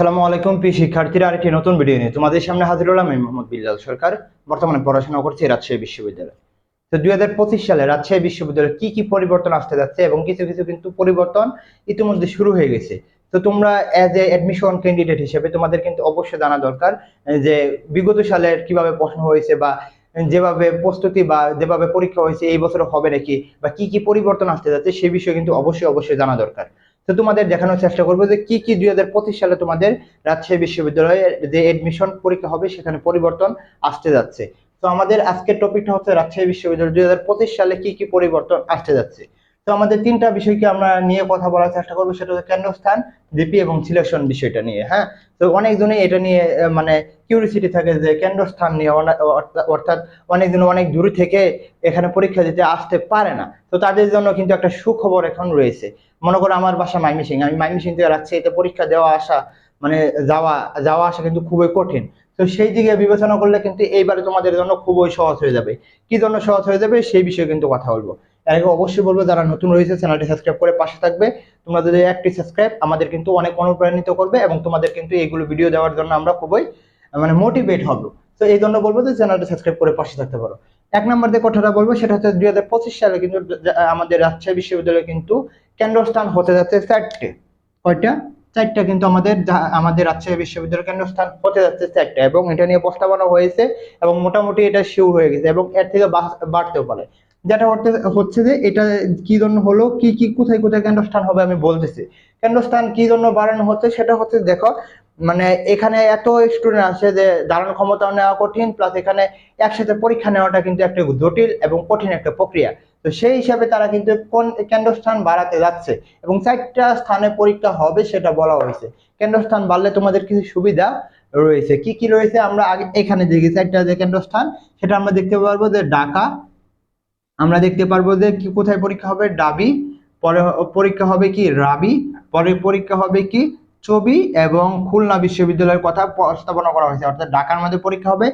আসসালামু আলাইকুম, প্রিয় শিক্ষার্থীরা, আরেকটি নতুন ভিডিও নিয়ে তোমাদের সামনে হাজির হলাম আমি মোহাম্মদ বিল্লাল সরকার। বর্তমানে পড়াশোনা করছি রাজশাহী বিশ্ববিদ্যালয়ে। তো দুই হাজার পঁচিশ সালে রাজশাহী বিশ্ববিদ্যালয়ে কি কি পরিবর্তন আসতে যাচ্ছে এবং কিছু কিছু কিন্তু পরিবর্তন ইতিমধ্যে শুরু হয়ে গেছে। তো তোমরা অ্যাজ এ অ্যাডমিশন ক্যান্ডিডেট হিসেবে তোমাদের কিন্তু অবশ্যই জানা দরকার, যে বিগত সালের কীভাবে প্রশ্ন হয়েছে বা যেভাবে প্রস্তুতি বা যেভাবে পরীক্ষা হয়েছে এই বছর হবে নাকি বা কি কি পরিবর্তন আসতে যাচ্ছে সে বিষয়ে কিন্তু অবশ্যই অবশ্যই জানা দরকার। তো তোমাদের দেখানোর চেষ্টা করব যে কি কি দুই হাজার পঁচিশ সালে তোমাদের রাজশাহী বিশ্ববিদ্যালয়ের যে এডমিশন পরীক্ষা হবে, সেখানে পরিবর্তন আসতে যাচ্ছে। তো আমাদের আজকের টপিকটা হচ্ছে রাজশাহী বিশ্ববিদ্যালয় দুই হাজার পঁচিশ সালে কি কি পরিবর্তন আসতে যাচ্ছে। তো আমাদের তিনটা বিষয়কে আমরা নিয়ে কথা বলার চেষ্টা করব, সেটা হচ্ছে কেন্দ্রস্থান জিপি এবং সিলেকশন বিষয়টা নিয়ে হ্যাঁ? তো অনেকজনই এটা নিয়ে মানে কিউরিসিটি থাকে যে কেন্দ্রস্থান নিয়ে অর্থাৎ অনেকজন অনেক দূরে থেকে এখানে পরীক্ষা দিতে আসতে পারে না। তো তাদের জন্য কিন্তু একটা সুখবর এখন রয়েছে। মনে করো আমার বাসা মাইমিসিং, আমি মাইমিসিং থেকে রাজশাহীতে পরীক্ষা দেওয়া আসা মানে যাওয়া যাওয়া আসা কিন্তু খুবই কঠিন। তো সেই দিকে বিবেচনা করলে কিন্তু এইবারে তোমাদের জন্য খুবই সহজ হয়ে যাবে। কি জন্য সহজ হয়ে যাবে? সেই বিষয়ে কিন্তু কথা বলব। এর আগে অবশ্যই বলব, যারা নতুন রয়েছে, চ্যানেলটি সাবস্ক্রাইব করে পাশে থাকবে। তোমরা যদি একটি সাবস্ক্রাইব, আমাদের কিন্তু অনেক অনুপ্রাণিত করবে এবং তোমাদের কিন্তু এইগুলো ভিডিও দেওয়ার জন্য আমরা খুবই মানে মোটিভেট হব। তো এই জন্য বলব যে, চ্যানেলটি সাবস্ক্রাইব করে পাশে থাকতে পারো। এক নম্বর যে কথাটা বলব, সেটা হচ্ছে দুই হাজার পঁচিশ সালে কিন্তু আমাদের রাজশাহী বিশ্ববিদ্যালয়ে কিন্তু কেন্দ্রস্থান হতে যাচ্ছে চারটে। কয়টা? চারটা কিন্তু আমাদের আমাদের রাজশাহী বিশ্ববিদ্যালয়ের কেন্দ্রস্থান হতে যাচ্ছে চারটা এবং এটা নিয়ে প্রস্তাবনা হয়েছে এবং মোটামুটি এটা শিওর হয়ে গেছে এবং এর থেকে বাড়তেও পারে। যেটা হচ্ছে যে এটা কি জন্য হলো, কি কি, কোথায় কোথায় কেন্দ্রস্থান হবে আমি বলতেছি। কেন্দ্রস্থান কি জন্য বাড়ানো হচ্ছে সেটা হচ্ছে দেখো মানে এখানে এত স্টুডেন্ট আছে যে ধারণ ক্ষমতা নেওয়া কঠিন প্লাস এখানে একসাথে পরীক্ষা নেওয়াটা কিন্তু একটা জটিল এবং কঠিন একটা প্রক্রিয়া। তো সেই হিসাবে তারা কিন্তু কোন কেন্দ্রস্থান বাড়াতে যাচ্ছে এবং চারটা স্থানে পরীক্ষা হবে সেটা বলা হয়েছে। কেন্দ্রস্থান বাড়লে তোমাদের কিছু সুবিধা রয়েছে। কি কি রয়েছে? আমরা আগে এখানে দেখি চারটা যে কেন্দ্রস্থান, সেটা আমরা দেখতে পারব যে ঢাকা আমরা দেখতে পারব যে কি কোথায় পরীক্ষা হবে? ডাবি, পরে পরীক্ষা হবে কি রাবি, পরে পরীক্ষা হবে কি ছবি এবং খুলনা বিশ্ববিদ্যালয়ের কথা প্রস্তাবনা করা হয়েছে। অর্থাৎ ঢাকার মধ্যে পরীক্ষা হবে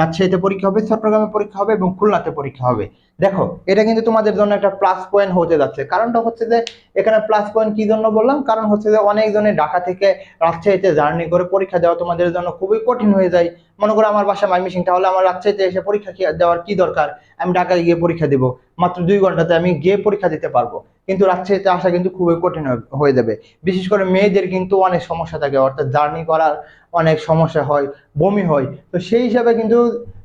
রাজশাহীতে পরীক্ষা হবে, চট্টগ্রামে পরীক্ষা হবে এবং খুলনাতে পরীক্ষা হবে। দেখো, এটা কিন্তু তোমাদের জন্য একটা প্লাস পয়েন্ট হতে যাচ্ছে। কারণটা হচ্ছে যে, এখানে প্লাস পয়েন্ট কি জন্য বললাম? কারণ হচ্ছে যে অনেকজনে ঢাকা থেকে রাজশাহীতে জার্নি করে পরীক্ষা দেওয়া তোমাদের জন্য খুবই কঠিন হয়ে যায়। মনে করো আমার বাসা মাই মাইমিসিং তাহলে আমার রাজশাহীতে এসে পরীক্ষা দেওয়ার কি দরকার? আমি ঢাকায় গিয়ে পরীক্ষা দিব। মাত্র দুই ঘন্টাতে আমি গিয়ে পরীক্ষা দিতে পারব। কিন্তু রাজশাহীতে আসা কিন্তু খুবই কঠিন হয়ে যাবে। বিশেষ করে মেয়েদের কিন্তু অনেক সমস্যা থাকে, অর্থাৎ জার্নি করার অনেক সমস্যা হয়, বমি হয়। তো সেই হিসাবে কিন্তু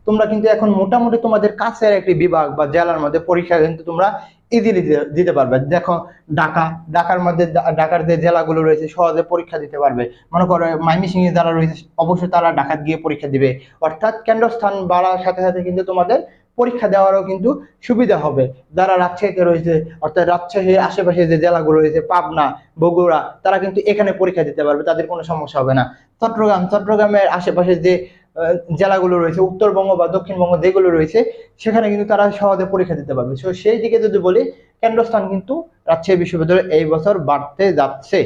তোমরা কিন্তু এখন মোটামুটি তোমাদের কাছের একটি বিভাগ বা জেলার মধ্যে পরীক্ষা কিন্তু তোমরা ইজিলি দিতে পারবে। দেখো, ঢাকা, ঢাকার মধ্যে ঢাকার যে জেলাগুলো রয়েছে সহজে পরীক্ষা দিতে পারবে। মনে করো মাইমিসিং এ যারা রয়েছে, অবশ্যই তারা ঢাকা গিয়ে পরীক্ষা দিবে। অর্থাৎ কেন্দ্রস্থান বাড়ার সাথে সাথে কিন্তু তোমাদের পরীক্ষা দেওয়ারও কিন্তু সুবিধা হবে। যারা রাজশাহীতে রয়েছে, অর্থাৎ রাজশাহীর আশেপাশে যে জেলাগুলো রয়েছে, পাবনা, বগুড়া, তারা কিন্তু এখানে পরীক্ষা দিতে পারবে, তাদের কোনো সমস্যা হবে না। চট্টগ্রাম, চট্টগ্রামের আশেপাশে যে জেলাগুলো রয়েছে, উত্তরবঙ্গ বা দক্ষিণবঙ্গ যেগুলো রয়েছে, সেখানে কিন্তু তারা সহজে পরীক্ষা দিতে পারবে। তো সেই দিকে যদি বলি, কেন্দ্রস্থান কিন্তু রাজশাহী বিশ্ববিদ্যালয় এই বছর বাড়তে যাচ্ছে।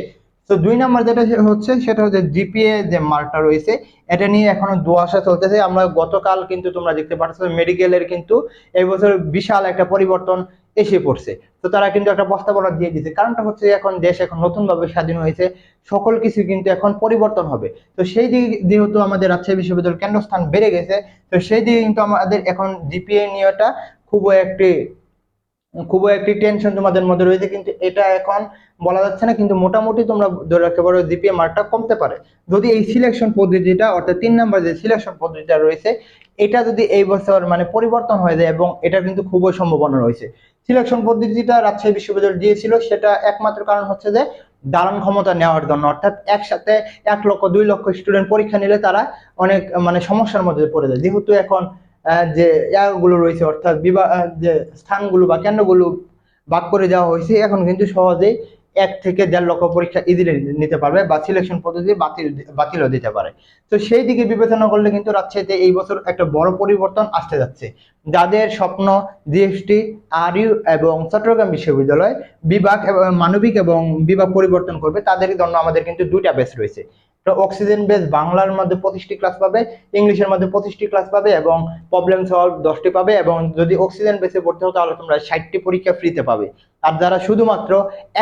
তো দুই নাম্বার যেটা হচ্ছে, সেটা হচ্ছে জিপিএ যে মার্কটা রয়েছে, এটা নিয়ে এখনও দুয়াশা চলতেছে। আমরা গতকাল কিন্তু তোমরা দেখতে পাচ্ছ মেডিকেলের কিন্তু এই বছর বিশাল একটা পরিবর্তন এসে পড়ছে। তো তারা কিন্তু একটা প্রস্তাবনা দিয়ে দিয়েছে। কারণটা হচ্ছে এখন দেশ এখন নতুন ভাবে স্বাধীন হয়েছে, সকল কিছু কিন্তু এখন পরিবর্তন হবে। তো সেই দিকে যেহেতু আমাদের রাজশাহী বিশ্ববিদ্যালয়ের কেন্দ্রস্থান বেড়ে গেছে, তো সেই দিকে কিন্তু আমাদের এখন জিপিএ নিয়েটা খুবই একটি খুবই একটি টেনশন তোমাদের মধ্যে রয়েছে, কিন্তু এটা এখন বলা যাচ্ছে না, কিন্তু মোটামুটি তোমরা ধরে রাখতে পারো জিপিএ মার্কটা কমতে পারে। যদি এই সিলেকশন পদ্ধতিটা, অর্থাৎ তিন নাম্বার যে সিলেকশন পদ্ধতিটা রয়েছে, এটা যদি এই বছর মানে পরিবর্তন হয়ে যায় এবং এটা কিন্তু খুবই সম্ভাবনা রয়েছে। সিলেকশন পদ্ধতিটা রাজশাহী বিশ্ববিদ্যালয় দিয়েছিল, সেটা একমাত্র কারণ হচ্ছে যে দারণ ক্ষমতা নেওয়ার জন্য। অর্থাৎ একসাথে এক লক্ষ, দুই লক্ষ স্টুডেন্ট পরীক্ষা নিলে তারা অনেক মানে সমস্যার মধ্যে পড়ে যায়। যেহেতু এখন যে ইয়াগুলো রয়েছে, অর্থাৎ বিভাগ যে স্থানগুলো বা কেন্দ্রগুলো ভাগ করে দেওয়া হয়েছে, এখন কিন্তু সহজেই এক থেকে দেড় লক্ষ পরীক্ষা ইজিলি নিতে পারবে বা সিলেকশন পদ্ধতি বাতিল, বাতিলও দিতে পারে। তো সেই দিকে বিবেচনা করলে কিন্তু রাজশাহীতে এই বছর একটা বড় পরিবর্তন আসতে যাচ্ছে। যাদের স্বপ্ন জিএসটি আর ইউ এবং চট্টগ্রাম বিশ্ববিদ্যালয় বিভাগ এবং মানবিক এবং বিভাগ পরিবর্তন করবে তাদের জন্য আমাদের কিন্তু দুইটা বেস রয়েছে। অক্সিজেন বেস বাংলার মধ্যে পঁচিশটি ক্লাস পাবে, ইংলিশের মধ্যে পঁচিশটি ক্লাস পাবে এবং প্রবলেম সলভ দশটি পাবে এবং যদি অক্সিজেন বেসে পড়তে হতো তাহলে তোমরা ষাটটি পরীক্ষা ফ্রিতে পাবে। আর যারা শুধুমাত্র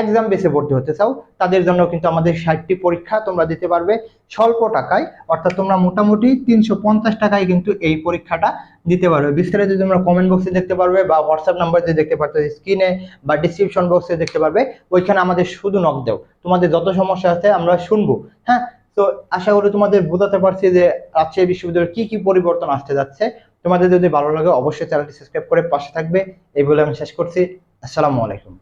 এক্সাম বেসে ভর্তি হতে চাও, তাদের জন্য কিন্তু আমাদের ষাটটি পরীক্ষা তোমরা দিতে পারবে স্বল্প টাকায়। অর্থাৎ তোমরা মোটামুটি তিনশো পঞ্চাশ টাকায় কিন্তু এই পরীক্ষাটা দিতে পারবে। বিস্তারিত তোমরা কমেন্ট বক্সে দেখতে পারবে বা হোয়াটসঅ্যাপ নাম্বার দিয়ে দেখতে পারবে স্ক্রিনে বা ডিসক্রিপশন বক্সে দেখতে পারবে, ওইখানে আমাদের শুধু নক দেও। তোমাদের যত সমস্যা আছে আমরা শুনব হ্যাঁ? তো আশা করি তোমাদের বোঝাতে পারছি যে রাজশাহী বিশ্ববিদ্যালয়ের কি কি পরিবর্তন আসতে যাচ্ছে। তোমাদের যদি ভালো লাগে অবশ্যই চ্যানেলটি সাবস্ক্রাইব করে পাশে থাকবে। এই বলে আমি শেষ করছি। আসসালামু আলাইকুম।